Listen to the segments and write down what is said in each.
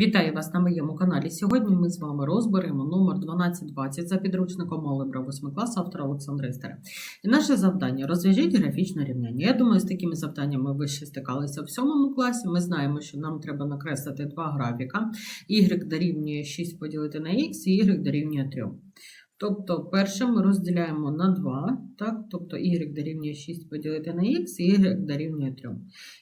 Вітаю вас на моєму каналі. Сьогодні ми з вами розберемо номер 1220 за підручником Алgebra 8 класу автора Олександра Істера. І наше завдання розв'яжіть графічне рівняння. Я думаю, з такими завданнями ви ще стикалися в 7 класі. Ми знаємо, що нам треба накреслити два графіка. Y дорівнює 6 поділити на X і Y дорівнює 3. Тобто, перше ми розділяємо на 2, так? тобто y дорівнює 6 поділити на x і y дорівнює 3.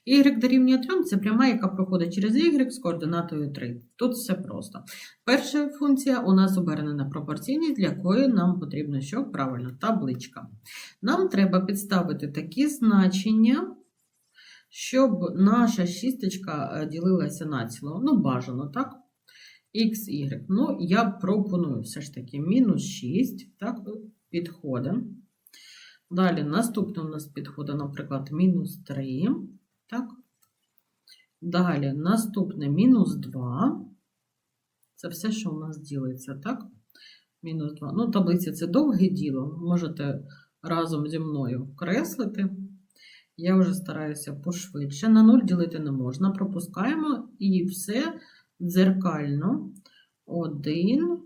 y дорівнює 3 це пряма, яка проходить через y з координатою 3. Тут все просто. Перша функція у нас обернена пропорційність, для якої нам потрібно що? Правильно, табличка. Нам треба підставити такі значення, щоб наша шісточка е, ділилася на ціло. Ну, бажано, так? X, Y. Ну, я пропоную все ж таки мінус 6, так, підходить. Далі наступне у нас підходить, наприклад, мінус 3. Так. Далі наступне мінус 2. Це все, що у нас ділиться, так? Мінус 2. Ну, таблиця це довге діло. Можете разом зі мною креслити. Я вже стараюся пошвидше. На 0 ділити не можна. Пропускаємо і все дзеркально. Один.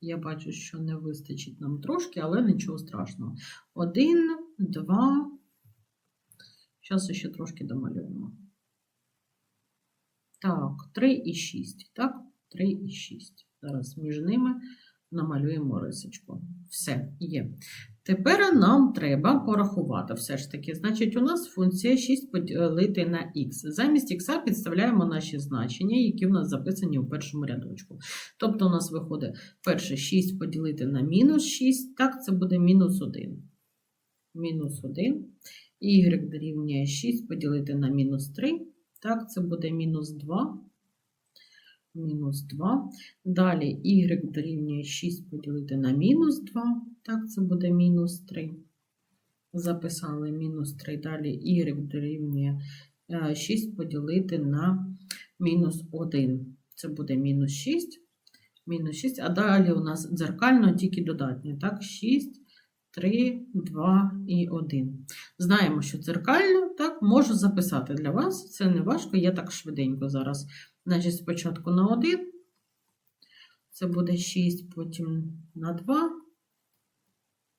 Я бачу, що не вистачить нам трошки, але нічого страшного. Один, два. Зараз ще трошки домалюємо. Так, 3 і 6. Так, 3 і 6. Зараз між ними намалюємо рисочку. Все, є. Тепер нам треба порахувати все ж таки. Значить, у нас функція 6 поділити на х. Замість х підставляємо наші значення, які у нас записані у першому рядочку. Тобто, у нас виходить перше 6 поділити на мінус 6, так, це буде мінус 1. Мінус 1. Y дорівнює 6 поділити на мінус 3, так, це буде мінус 2. Мінус 2. Далі y дорівнює 6 поділити на мінус 2. Так, це буде мінус 3. Записали мінус 3. Далі y дорівнює 6 поділити на мінус 1. Це буде мінус 6. Мінус 6. А далі у нас дзеркально тільки додатні. Так, 6, 3, 2 і 1. Знаємо, що дзеркально, так, можу записати для вас. Це не важко, я так швиденько зараз. Значить, спочатку на 1, це буде 6, потім на 2,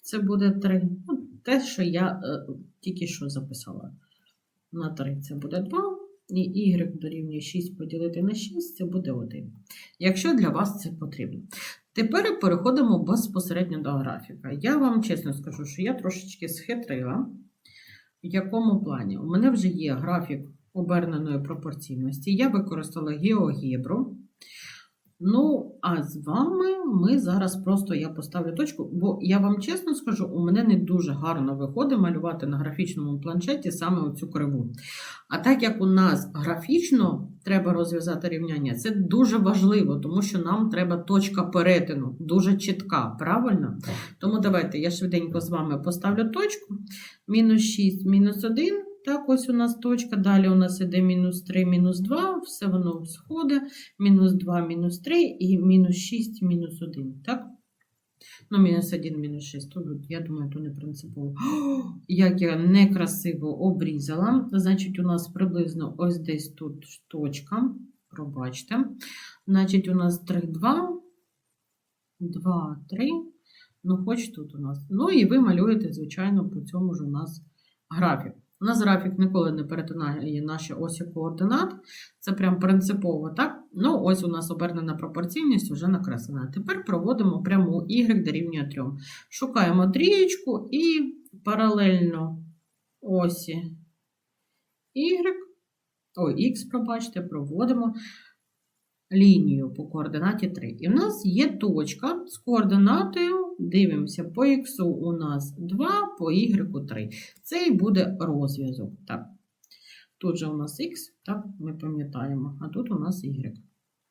це буде 3. Ну, те, що я е, тільки що записала. На 3 це буде 2, і y дорівнює 6 поділити на 6, це буде 1. Якщо для вас це потрібно. Тепер переходимо безпосередньо до графіка. Я вам чесно скажу, що я трошечки схитрила. В якому плані? У мене вже є графік оберненої пропорційності. Я використала геогебру. Ну, а з вами ми зараз просто я поставлю точку, бо я вам чесно скажу, у мене не дуже гарно виходить малювати на графічному планшеті саме оцю криву. А так як у нас графічно треба розв'язати рівняння, це дуже важливо, тому що нам треба точка перетину, дуже чітка, правильно? Тому давайте я швиденько з вами поставлю точку. Мінус 6, мінус 1. Так, ось у нас точка. Далі у нас іде мінус 3, мінус 2, все воно сходить. Мінус 2, мінус 3 і мінус 6, мінус 1. Так? Ну, мінус 1, мінус 6. Тут, я думаю, то не принципово. О, як я некрасиво обрізала. Значить, у нас приблизно ось десь тут точка. Пробачте. Значить, у нас 3, 2, 2, 3. Ну, хоч тут у нас. Ну, і ви малюєте, звичайно, по цьому ж у нас графік. У нас графік ніколи не перетинає наші осі координат. Це прям принципово, так? Ну, ось у нас обернена пропорційність вже накреслена. Тепер проводимо пряму y дорівнює 3. Шукаємо трієчку і паралельно осі y, ой, x, пробачте, проводимо лінію по координаті 3. І в нас є точка з координатою, дивимося, по х у нас 2, по y 3. Це і буде розв'язок. Так. Тут же у нас х, так, ми пам'ятаємо, а тут у нас y.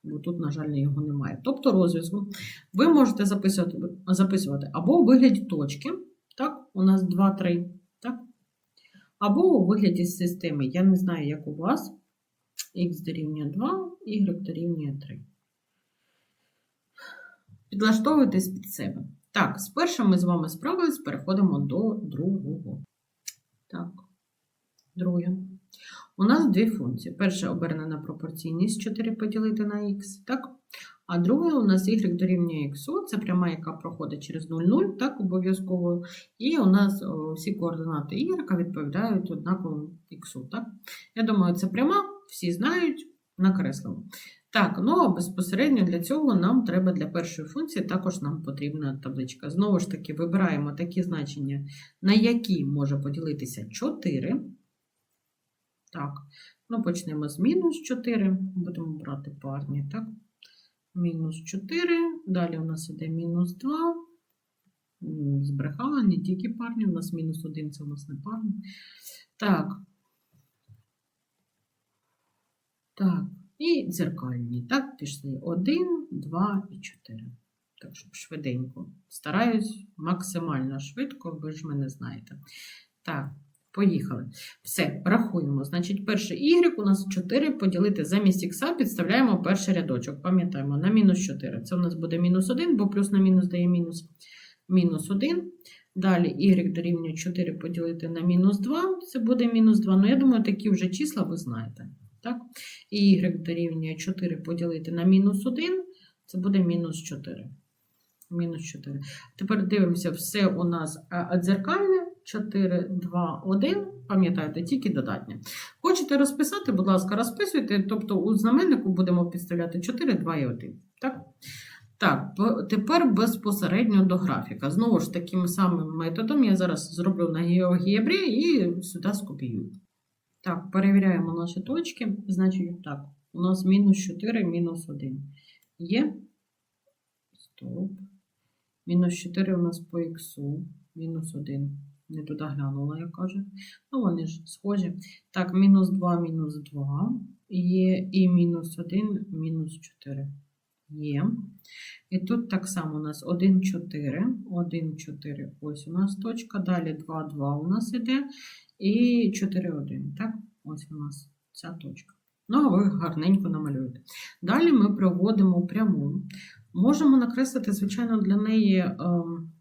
Бо тут, на жаль, його немає. Тобто розв'язку ви можете записувати записувати або у вигляді точки, так, у нас 2, 3, так, або у вигляді системи. Я не знаю, як у вас. Х дорівнює 2, y дорівнює 3. Підлаштовуйтесь під себе. Так, з першим ми з вами справились, переходимо до другого. Так, Друге. У нас дві функції. Перша обернена пропорційність 4 поділити на х, так? А друге у нас y дорівнює х, це пряма, яка проходить через 0,0, так, обов'язково. І у нас всі координати y відповідають однаково х, так? Я думаю, це пряма, всі знають, накреслимо. Так, ну а безпосередньо для цього нам треба для першої функції також нам потрібна табличка. Знову ж таки, вибираємо такі значення, на які може поділитися 4. Так, ну почнемо з мінус 4, будемо брати парні, так? Мінус 4, далі у нас іде мінус 2. М, Збрехала, не тільки парні, у нас мінус 1, це у нас не парні. Так. Так, і дзеркальні. Так, пішли 1, 2 і 4. Так, щоб швиденько. Стараюсь максимально швидко, ви ж мене знаєте. Так, поїхали. Все, рахуємо. Значить, перше y у нас 4 поділити замість х, підставляємо перший рядочок. Пам'ятаємо, на мінус 4. Це у нас буде мінус 1, бо плюс на мінус дає мінус. Мінус 1. Далі y дорівнює 4 поділити на мінус 2, це буде мінус 2. Ну, я думаю, такі вже числа ви знаєте. Так? І y дорівнює 4 поділити на мінус 1, це буде мінус 4. Мінус 4. Тепер дивимося, все у нас а, дзеркальне. 4, 2, 1. Пам'ятаєте, тільки додатнє. Хочете розписати, будь ласка, розписуйте. Тобто у знаменнику будемо підставляти 4, 2 і 1. Так? Так, тепер безпосередньо до графіка. Знову ж таким самим методом я зараз зроблю на GeoGebra і сюди скопіюю. Так, перевіряємо наші точки. Значить, так, у нас мінус 4, мінус 1. Є. Стоп. Мінус 4 у нас по х, мінус 1. Не туди глянула, як кажуть. Ну, вони ж схожі. Так, мінус 2, мінус 2. Є і мінус 1, мінус 4. Є. І тут так само у нас 1, 4. 1, 4. Ось у нас точка. Далі 2, 2 у нас іде. І 4, 1. Так, ось у нас ця точка. Ну, а ви гарненько намалюєте. Далі ми проводимо пряму. Можемо накреслити, звичайно, для неї ем,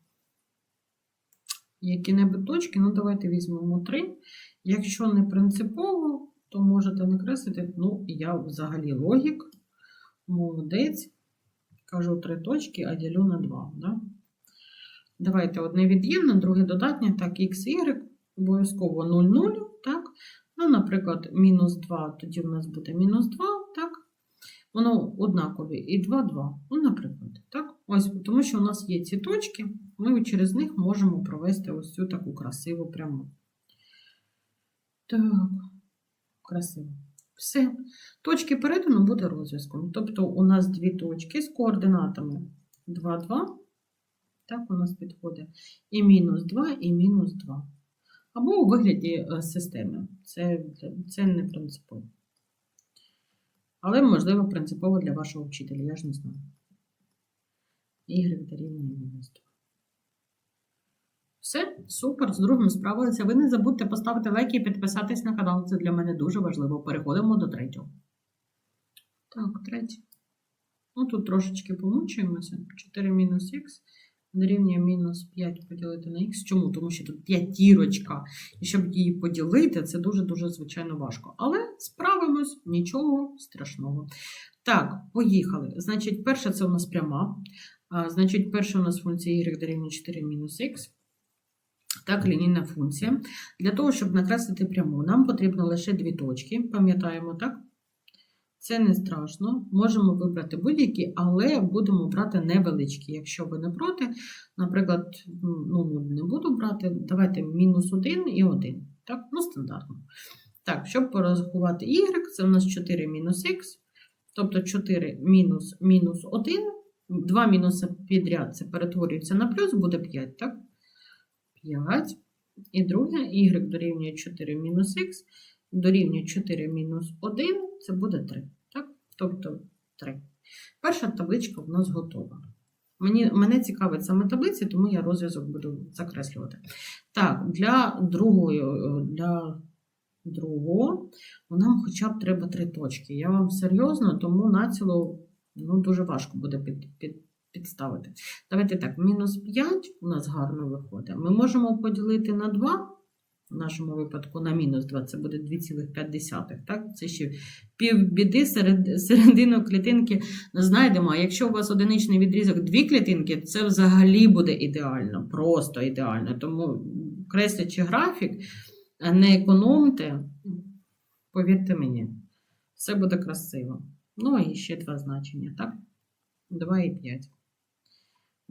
які-небудь точки. Ну, давайте візьмемо 3. Якщо не принципово, то можете накреслити. Ну, я взагалі логік. Молодець. Кажу три точки, а ділю на 2. Да? Давайте одне від'ємне, друге додатнє. Так, x, y, обов'язково 0, 0. Так? Ну, наприклад, мінус 2, тоді в нас буде мінус 2, так? Воно однакові. І 2, 2. Ну, наприклад, так? Ось, тому що у нас є ці точки, ми через них можемо провести ось цю таку красиву пряму. Так, красиво. Все. Точки перетину буде розв'язком. Тобто у нас дві точки з координатами 2, 2. Так, у нас підходить. І мінус 2, і мінус 2. Або у вигляді е, системи. Це, це не принципово. Але, можливо, принципово для вашого вчителя, я ж не знаю. Y дорівнює мінус 2. Все, супер, з другим справилися. Ви не забудьте поставити лайк і підписатись на канал. Це для мене дуже важливо. Переходимо до третього. Так, третє. Ну, тут трошечки помучуємося. 4 мінус х дорівнює мінус 5 поділити на х. Чому? Тому що тут п'ятірочка. І щоб її поділити, це дуже-дуже звичайно важко. Але справимось, нічого страшного. Так, поїхали. Значить, перша це у нас пряма. А, Значить, перша у нас функція y дорівнює 4 мінус х. Так, лінійна функція. Для того, щоб накреслити пряму, нам потрібно лише дві точки. Пам'ятаємо, так? Це не страшно. Можемо вибрати будь-які, але будемо брати невеличкі. Якщо ви не проти, наприклад, ну, не буду брати, давайте мінус 1 і 1. Так, ну, стандартно. Так, щоб порахувати y, це у нас 4 мінус х, тобто 4 мінус мінус 1. Два мінуси підряд це перетворюється на плюс, буде 5, так? 5. І друге, y дорівнює 4 мінус х, дорівнює 4 мінус 1, це буде 3. Так? Тобто 3. Перша табличка в нас готова. Мені, мене цікавить саме таблиці, тому я розв'язок буду закреслювати. Так, для другої, для другого нам хоча б треба три точки. Я вам серйозно, тому націло ну, дуже важко буде під, під, підставити. Давайте так, мінус 5 у нас гарно виходить. Ми можемо поділити на 2. В нашому випадку на мінус 2 це буде 2,5. Так? Це ще півбіди серед, середину клітинки знайдемо. А якщо у вас одиничний відрізок дві клітинки, це взагалі буде ідеально, просто ідеально. Тому креслячи графік, не економте, повірте мені, все буде красиво. Ну і ще два значення, так? 2 і 5.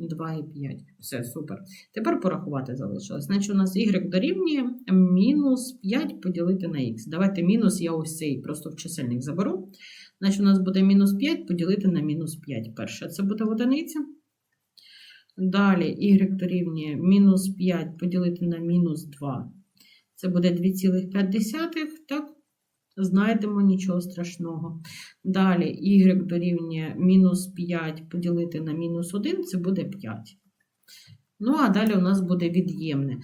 2 і 5. Все, супер. Тепер порахувати залишилось. Значить, у нас y дорівнює мінус 5 поділити на х. Давайте мінус, я ось цей просто в чисельник заберу. Значить, у нас буде мінус 5 поділити на мінус 5. Перше, це буде одиниця. Далі y дорівнює мінус 5 поділити на мінус 2. Це буде 2,5, так? Знайдемо нічого страшного. Далі y дорівнює мінус 5 поділити на мінус 1, це буде 5. Ну, а далі у нас буде від'ємне.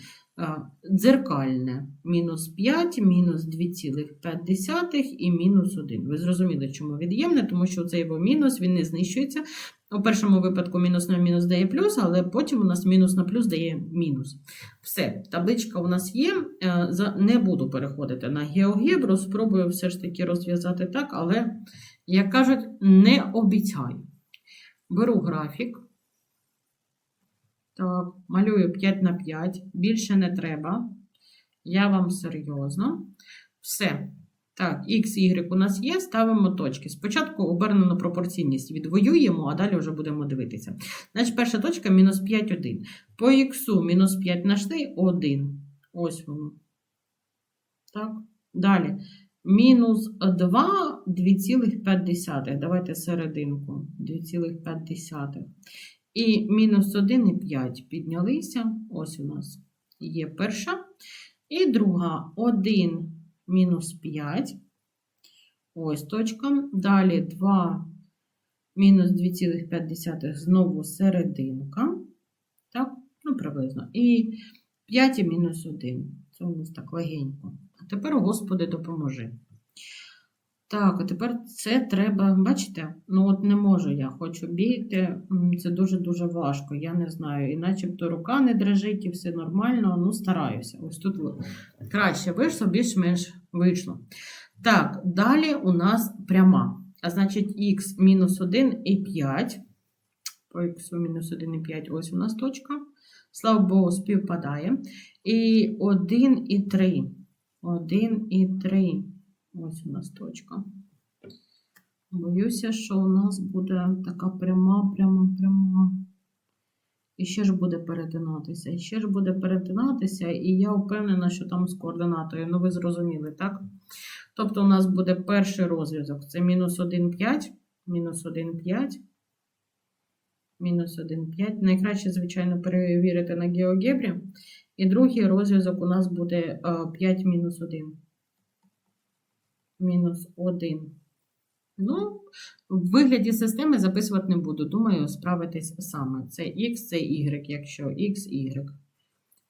Дзеркальне мінус 5, мінус 2,5 і мінус 1. Ви зрозуміли, чому від'ємне, тому що цей його мінус він не знищується. У першому випадку мінус на мінус дає плюс, але потім у нас мінус на плюс дає мінус. Все, табличка у нас є. Е, Не буду переходити на геогебру, спробую все ж таки розв'язати так, але, як кажуть, не обіцяю. Беру графік. Так, малюю 5 на 5. Більше не треба. Я вам серйозно. Все. Так, x, y у нас є, ставимо точки. Спочатку обернену пропорційність відвоюємо, а далі вже будемо дивитися. Значить, перша точка мінус 5, 1. По х мінус 5 знайшли 1. Ось воно. Так. Далі. Мінус 2, 2,5. Давайте серединку. 2,5. І мінус 1 і 5 піднялися. Ось у нас є перша. І друга 1 мінус 5. Ось точка. Далі 2 мінус 2,5 знову серединка. Так, ну приблизно. І 5 і мінус 1. Це у нас так легенько. А тепер, Господи, допоможи. Так, а тепер це треба, бачите? Ну, от не можу я, хочу бігти. Це дуже-дуже важко. Я не знаю. І начебто рука не дрижить, і все нормально. Ну, стараюся. Ось тут краще вийшло, більш-менш вийшло. Так, далі у нас пряма. А значить, х мінус 1 і 5. По х мінус 1 і 5, ось у нас точка. Слава Богу, співпадає. І 1 і 3. 1 і 3. Ось у нас точка. Боюся, що у нас буде така пряма, пряма, пряма. І ще ж буде перетинатися, і ще ж буде перетинатися, і я впевнена, що там з координатою. Ну, ви зрозуміли, так? Тобто, у нас буде перший розв'язок. Це мінус 1, 5, мінус 1, 5, мінус 1, 5. Найкраще, звичайно, перевірити на геогебрі. І другий розв'язок у нас буде е, 5 мінус 1. Мінус 1. Ну, в вигляді системи записувати не буду. Думаю, справитись саме. Це X, це Y, якщо X, Y.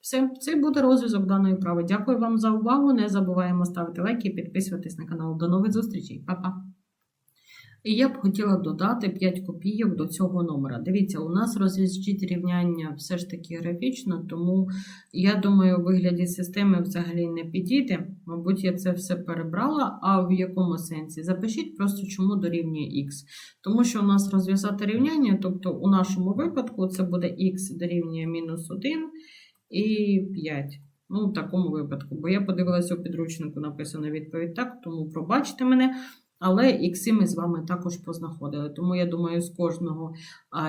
Все, це буде розв'язок даної вправи. Дякую вам за увагу. Не забуваємо ставити лайки і підписуватись на канал. До нових зустрічей. Па-па! І я б хотіла додати 5 копійок до цього номера. Дивіться, у нас розв'яжіть рівняння все ж таки графічно, тому я думаю, у вигляді системи взагалі не підійде. Мабуть, я це все перебрала. А в якому сенсі? Запишіть просто, чому дорівнює х. Тому що у нас розв'язати рівняння, тобто у нашому випадку це буде х дорівнює мінус 1 і 5. Ну, в такому випадку, бо я подивилася у підручнику, написано відповідь так, тому пробачте мене. Але ікси ми з вами також познаходили. Тому я думаю, з кожного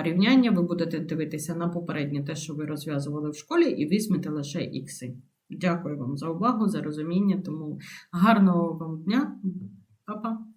рівняння ви будете дивитися на попереднє те, що ви розв'язували в школі, і візьмете лише ікси. Дякую вам за увагу, за розуміння. Тому гарного вам дня, Па-па!